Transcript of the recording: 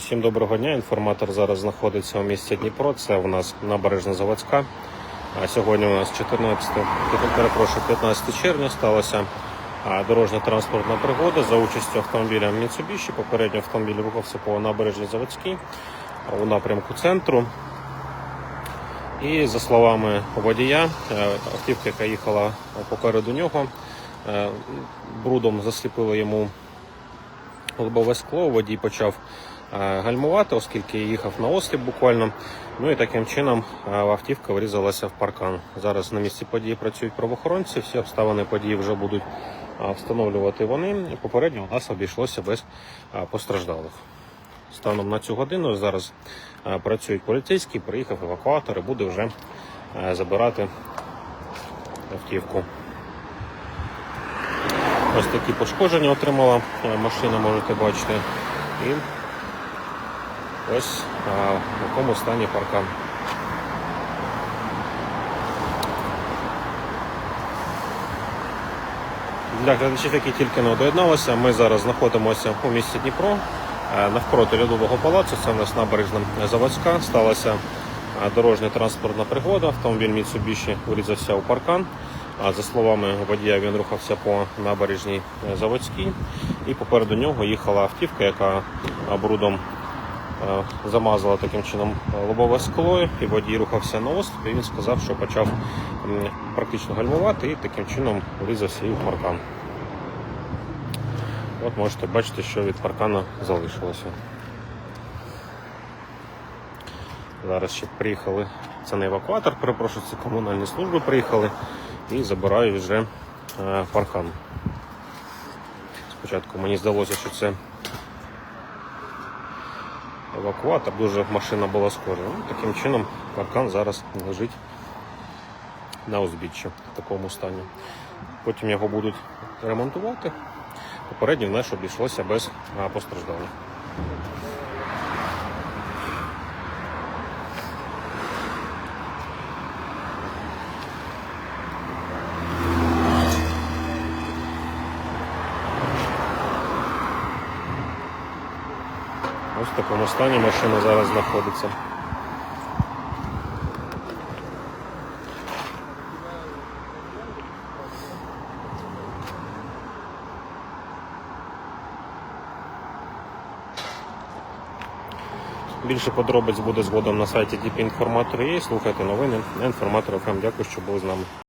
Всім доброго дня. Інформатор зараз знаходиться у місті Дніпро. Це у нас набережна заводська. А Сьогодні у нас 14, перепрошую, 15 червня сталася дорожня транспортна пригода за участю автомобіля Mitsubishi. Попередньо автомобіль рухався по набережній заводській у напрямку центру. І за словами водія, е, автівка, яка їхала попереду нього, е, брудом засліпило йому лобове скло. Водій почав гальмувати, оскільки їхав на осліп буквально. Ну і таким чином е, автівка врізалася в паркан. Зараз на місці події працюють правоохоронці. Всі обставини події вже будуть е, встановлювати вони. Попередньо у нас обійшлося без е, постраждалих. Станом на цю годину зараз е, працюють поліцейські, приїхав евакуатор і буде вже е, забирати автівку. Ось такі пошкодження отримала е, машина, можете бачити. І ось е, в якому стані паркан. Для глядачів, які тільки не доєдналися, ми зараз знаходимося у місті Дніпро е, навпроти Льодового палацу. Це в нас набережна заводська. Сталася е, дорожня транспортна пригода. Автомобіль Mitsubishi врізався у паркан. А за словами водія, він рухався по набережній е, заводській, і попереду нього їхала автівка, яка брудом замазала таким чином е, лобове скло, і водій рухався на острів. І він сказав, що почав практично гальмувати і таким чином врізався і в паркан. От можете бачити, що від паркана залишилося. Зараз ще приїхали. Це не евакуатор, перепрошую, це комунальні служби приїхали і забирають вже е, паркан. Спочатку мені здалося, що це евакуатор, дуже машина була скора. Ну, таким чином паркан зараз лежить на узбіччі в такому стані. Потім його будуть ремонтувати. Попередньо в нас обійшлося без а, Ось в такому стані машина зараз знаходиться. Більше подробиць буде згодом на сайті DP Інформатор.ua. Слухайте новини на ФМ. Дякую, що були з нами.